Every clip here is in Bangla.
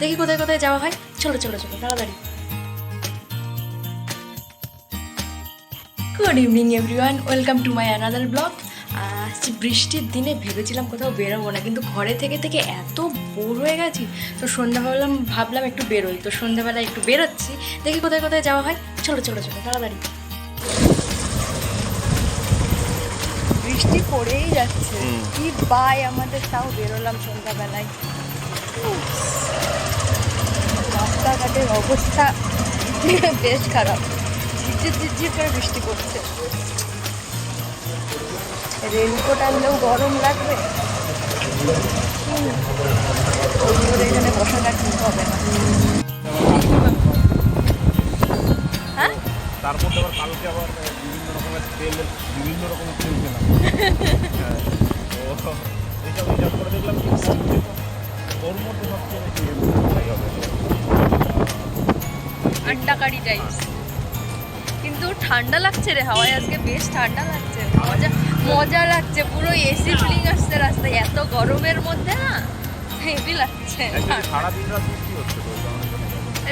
দেখি কোথায় কোথায় যাওয়া হয়। চলো চলো চলো, তাড়াতাড়ি। Good evening everyone welcome to my another blog আজ বৃষ্টির দিনে ভেবেছিলাম কোথাও বেরোবো না কিন্তু ঘরে থেকে থেকে এত বোর হয়ে গেছি। তো সন্ধ্যা ভাবলাম ভাবলাম একটু বেরোই। তো সন্ধ্যাবেলা একটু বেরোচ্ছি দেখি কোথায় কোথায় যাওয়া হয়। চলো চলো চলো তাড়াতাড়ি। বৃষ্টি পড়েই যাচ্ছে। কি বাই আমাদের তাও বেরোলাম সন্ধ্যাবেলায়। রাস্তাঘাটের অবস্থা বেশ খারাপ। ঝিরঝির ঝিরঝির করে বৃষ্টি পড়ছে। রেনকোট আনলেও গরম লাগবে? এখানে বসাটা ঠিক হবে না হ্যাঁ? তারপর আবার কালকে আবার বিভিন্ন রকমের তেল বিভিন্ন রকমের তেল হ্যাঁ, তো এইসব হিসাব করে দেখলাম ওর মধ্যে সবচেয়ে বেশি আড্ডা কারি টাইপস কিন্তু ঠান্ডা লাগছে রে হাওয়ায় আজকে বেশ ঠান্ডা লাগছে মজা মজা লাগছে পুরো এসি ফিলিং আসছে রাস্তায় এত গরমের মধ্যে না হেভি লাগছে।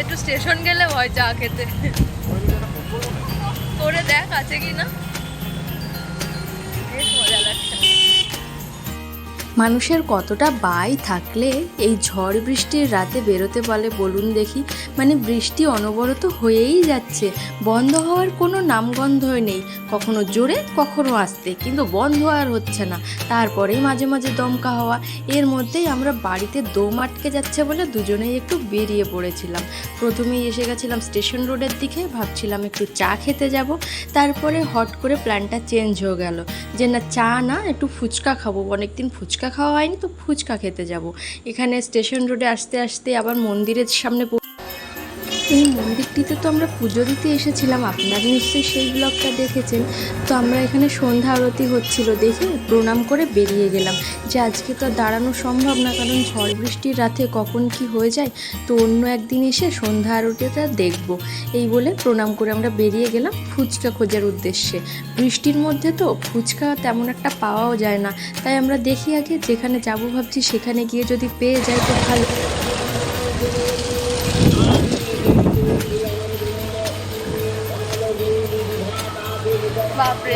একটু স্টেশন গেলে হয় চা খেতে? করে দেখ আছে কি না মানুষের কতটা বাই থাকলে এই ঝড় বৃষ্টির রাতে বেরোতে বলে বলুন দেখি। মানে বৃষ্টি অনবরত হয়েই যাচ্ছে। বন্ধ হওয়ার কোনো নামগন্ধই নেই। কখনো জোরে, কখনো আসতে। কিন্তু বন্ধ আর হচ্ছে না। তারপরেই মাঝে মাঝে দমকা হওয়া। এর মধ্যেই আমরা বাড়িতে দম আটকে যাচ্ছে বলে দুজনেই একটু বেরিয়ে পড়েছিলাম। প্রথমেই এসে গেছিলাম স্টেশন রোডের দিকে। ভাবছিলাম একটু চা খেতে যাব। তারপরে হট করে প্ল্যানটা চেঞ্জ হয়ে গেল। যে না, চা না, একটু ফুচকা খাব। অনেকদিন ফুচকা খাওয়া হয়নি তো ফুচকা খেতে যাব। এখানে স্টেশন রোডে আসতে আসতে আবার মন্দিরের সামনে এই মন্দিরটিতে তো আমরা পুজো দিতে এসেছিলাম। আপনারা নিশ্চয়ই সেই ব্লগটা দেখেছেন। তো আমরা এখানে সন্ধ্যা আরতি হচ্ছিল দেখে প্রণাম করে বেরিয়ে গেলাম। যে আজকে তো দাঁড়ানো সম্ভব না, কারণ ঝড় বৃষ্টির রাতে কখন কি হয়ে যায়, তো অন্য একদিন এসে সন্ধ্যা আরতিটা দেখব। এই বলে প্রণাম করে আমরা বেরিয়ে গেলাম ফুচকা খোঁজার উদ্দেশ্যে। বৃষ্টির মধ্যে তো ফুচকা তেমন একটা পাওয়াও যায় না। তাই আমরা দেখি আগে যেখানে যাব ভাবছি সেখানে গিয়ে যদি পেয়ে যাই তো ভালো।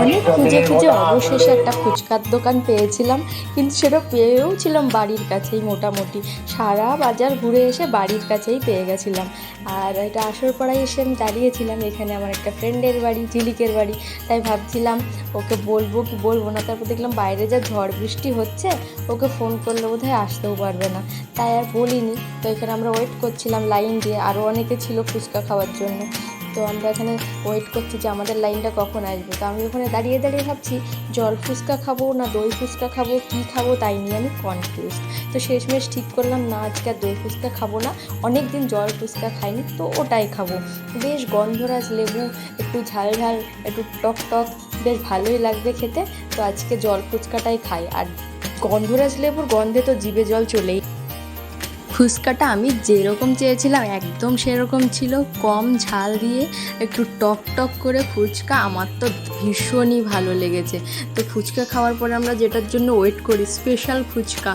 অনেক খুঁজে খুঁজে অবশেষে একটা ফুচকার দোকান পেয়েছিলাম, কিন্তু সেটা পেয়েও ছিলাম বাড়ির কাছেই মোটামুটি। সারা বাজার ঘুরে এসে বাড়ির কাছেই পেয়ে গেছিলাম। আর এটা আসরপাড়ায় এসে আমি দাঁড়িয়েছিলাম, এখানে আমার একটা ফ্রেন্ডের বাড়ি, ঝিলিকের বাড়ি। তাই ভাবছিলাম, ওকে বলব কি বলব না, তারপর দেখলাম বাইরে যা ঝড় বৃষ্টি হচ্ছে, ওকে ফোন করলে বোধহয় আসতেও পারবে না। তাই আর বলিনি। তো এখানে আমরা ওয়েট করছিলাম লাইন দিয়ে আরও অনেকে ছিল ফুচকা খাওয়ার জন্য। তো আমরা এখানে ওয়েট করছি যে আমাদের লাইনটা কখন আসবে। তো আমি ওখানে দাঁড়িয়ে দাঁড়িয়ে ভাবছি, জল ফুচকা খাব না দই ফুচকা খাব, কী খাব তাই নিয়ে আমি কনফিউজ তো শেষমেশ ঠিক করলাম, না, আজকে আর দই ফুচকা খাব না। অনেক দিন জল ফুচকা খাইনি, তো ওটাই খাব। বেশ গন্ধরাজ লেবু, একটু ঝাল ঝাল, একটু টক টক, বেশ ভালোই লাগবে খেতে। তো আজকে জল ফুচকাটাই খাই। আর গন্ধরাজ লেবুর গন্ধে তো জিভে জল চলেই। ফুচকাটা আমি যেরকম চেয়েছিলাম, একদম সেরকম ছিল। কম ঝাল দিয়ে একটু টক টক করে ফুচকা, আমার তো ভীষণই ভালো লেগেছে। তো ফুচকা খাওয়ার পরে আমরা যেটার জন্য ওয়েট করি স্পেশাল ফুচকা।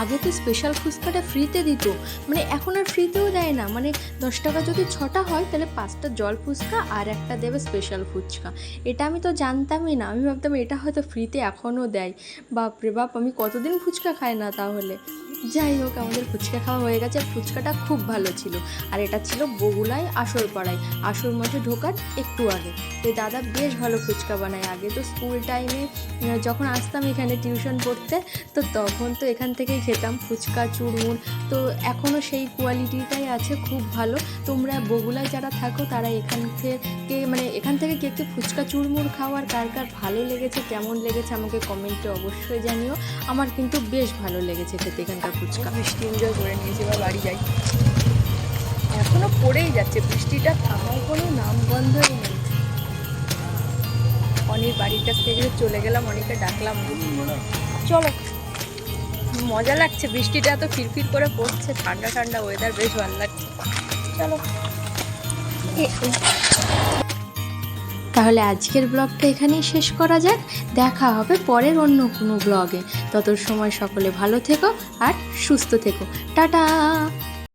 আগে তো স্পেশাল ফুচকাটা ফ্রিতে দিত। মানে এখন আর ফ্রিতেও দেয় না। মানে দশ টাকা যদি ছটা হয়, তাহলে পাঁচটা জল ফুচকা আর একটা দেবে স্পেশাল ফুচকা। এটা আমি তো জানতামই না। আমি ভাবতাম এটা হয়তো ফ্রিতে এখনও দেয়। বাপরে বাপ, আমি কতদিন ফুচকা খাই না তাহলে? যাই হোক, আমাদের ফুচকা খাওয়া হয়ে গেছে। ফুচকাটা খুব ভালো ছিল। আর এটা ছিল বগুলায় আসর পাড়ায় আসর মাঠে ঢোকার একটু আগে। তো দাদা বেশ ভালো ফুচকা বানায়। আগে তো স্কুল টাইমে যখন আসতাম এখানে টিউশন পড়তে, তো তখন তো এখান থেকেই খেতাম ফুচকা চুরমুর। তো এখনও সেই কোয়ালিটিটাই আছে খুব ভালো। তোমরা বগুলায় যারা থাকো তারা এখান থেকে মানে এখান থেকে কে কে ফুচকা চুরমুর খাওয়ার কার কার ভালো লেগেছে কেমন লেগেছে আমাকে কমেন্টে অবশ্যই জানিও। আমার কিন্তু বেশ ভালো লেগেছে খেতে এখানকার ফুচকা। বৃষ্টি এনজয় করে নিয়েছি বা বাড়ি যাই। এখনও পড়েই যাচ্ছে বৃষ্টিটা থামার কোনো নামগন্ধই নেই। অনেক বাড়ির কাছ থেকে চলে গেলাম অনিকে ডাকলাম। চলো। মজা লাগছে, বৃষ্টিটা এত ফিরফির করে পড়ছে, ঠান্ডা ঠান্ডা ওয়েদার বেশ ভালো লাগছে। চলো। তাহলে আজকের ব্লগটা এখানেই শেষ করা যাক। দেখা হবে পরের অন্য কোনো ব্লগে। তত সময় সকলে ভালো থেকো আর সুস্থ থেকো। টাটা!